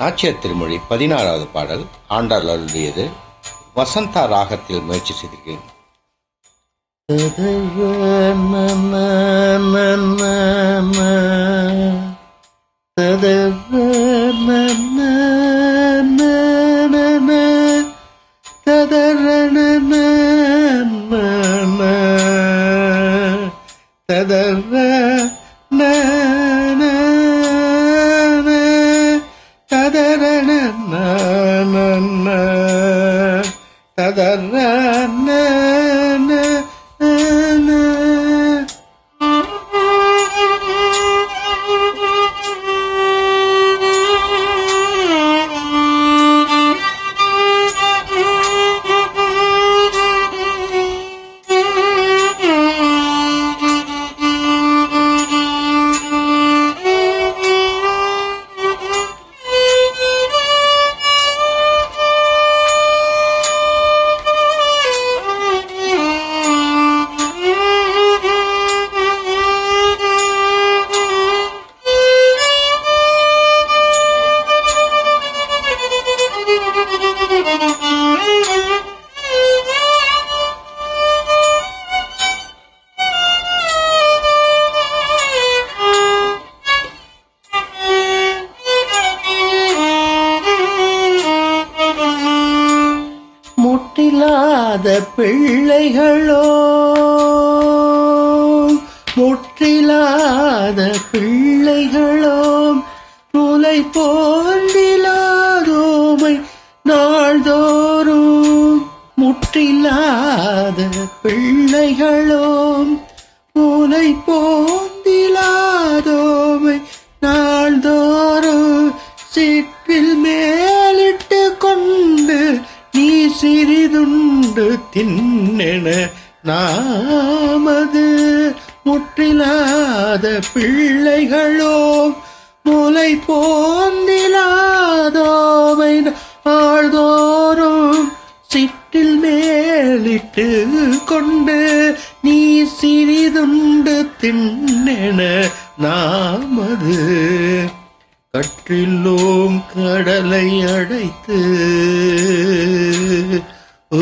நாச்சியார் திருமொழி பதினாறாவது பாடல் ஆண்டாள் அருளியது வசந்தா ராகத்தில் முயற்சி செய்திருக்கிறேன் முற்றிலாத பிள்ளைகளோ முற்றிலாத பிள்ளைகளோ முலை போன்றிலாதோமை நாள்தோறும் முற்றிலாத பிள்ளைகளோ முலை போ தின்னென நாமது முற்றிலாத பிள்ளைகளோ முலை போந்திலாதோவை ஆழ்தோறும் சிற்றில் மேலிட்டு கொண்டு நீ சிறிதுண்டு தின்னென நாமது. கற்றில்லோம் கடலை அடைத்து ஓ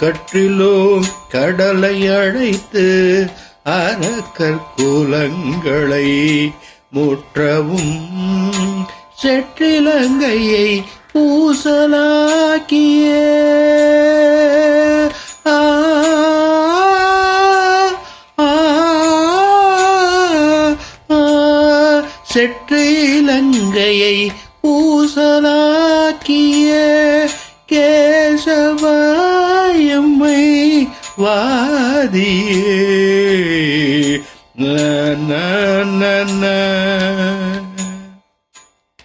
கற்றிலோம் கடலை அழைத்து அரக்கர் குலங்களை முற்றவும் செற்றிலங்கையை பூசலாக்கிய. செற்றிலங்கையை பூசலாக்கிய. வாதியே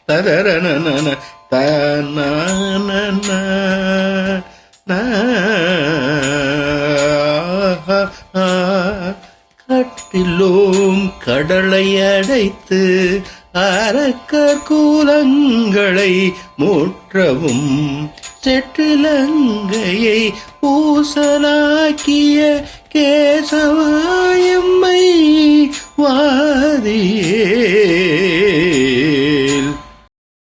தரரணன தன கட்டிலோம் கடலை அடைத்து அரக்க கூலங்களை மூற்றவும் செற்றிலங்கையை பூசலாக்கிய 别走。